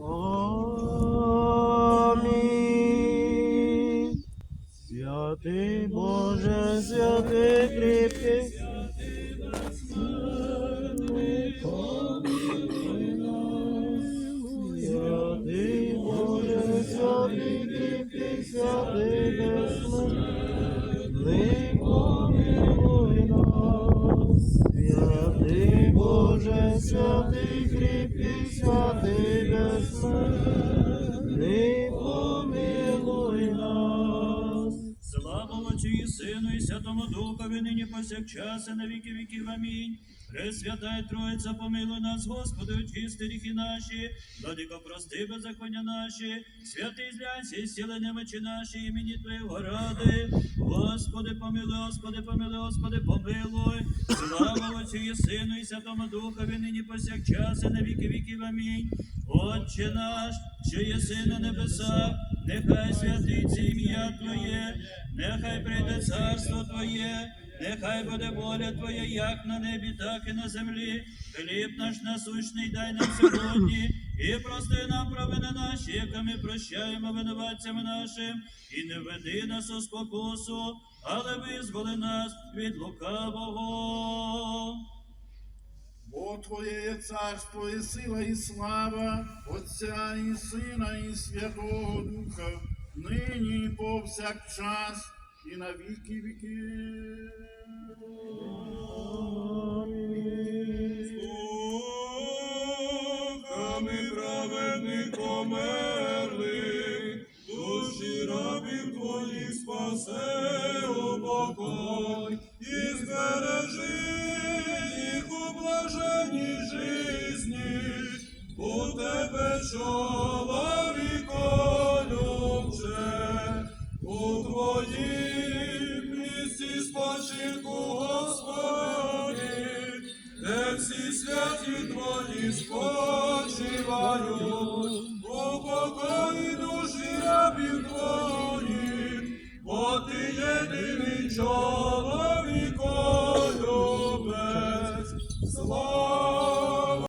Амінь. Святий Боже, святий кріпкий, Святий Боже, святий кріпкий, святий безсмертний, помилуй нас. Святий Боже, святий кріпкий, і Сину, і Святому Духові, нині повсякчас, і на віки віків. Амінь. Пресвята й Троїця, помилуй нас, Господи, очисти гріхи наші, владико, прости беззаконня наші, святий злянці, сіли немочі наші, імені Твоєго ради. Господи, помилуй, Господи, помилуй, Господи, помилуй. Слава Отцю і Сину, і Святому Духові, нині повсякчас, і на віки віків. Амінь. Отче наш, що єси на небесах, нехай святиться ім'я Твоє, нехай прийде царство Твоє, нехай буде воля Твоя, як на небі, так і на землі. Хліб наш насущний дай нам сьогодні, і прости нам провини наші, яка ми прощаємо винуватцям нашим, і не веди нас у спокусу, але визволи нас від лукавого. Бо Твоє є царство, і сила, і слава, Отця і Сина, і Святого Духа, нині і повсякчас, і на віки віків. Духами праведних померли, душі рабів твоїх спасе упокой, і збережи у блаженній жизні, у тебе чоловіко любче, у твоїм спочинку, Господи, де всі святі твої спочивають,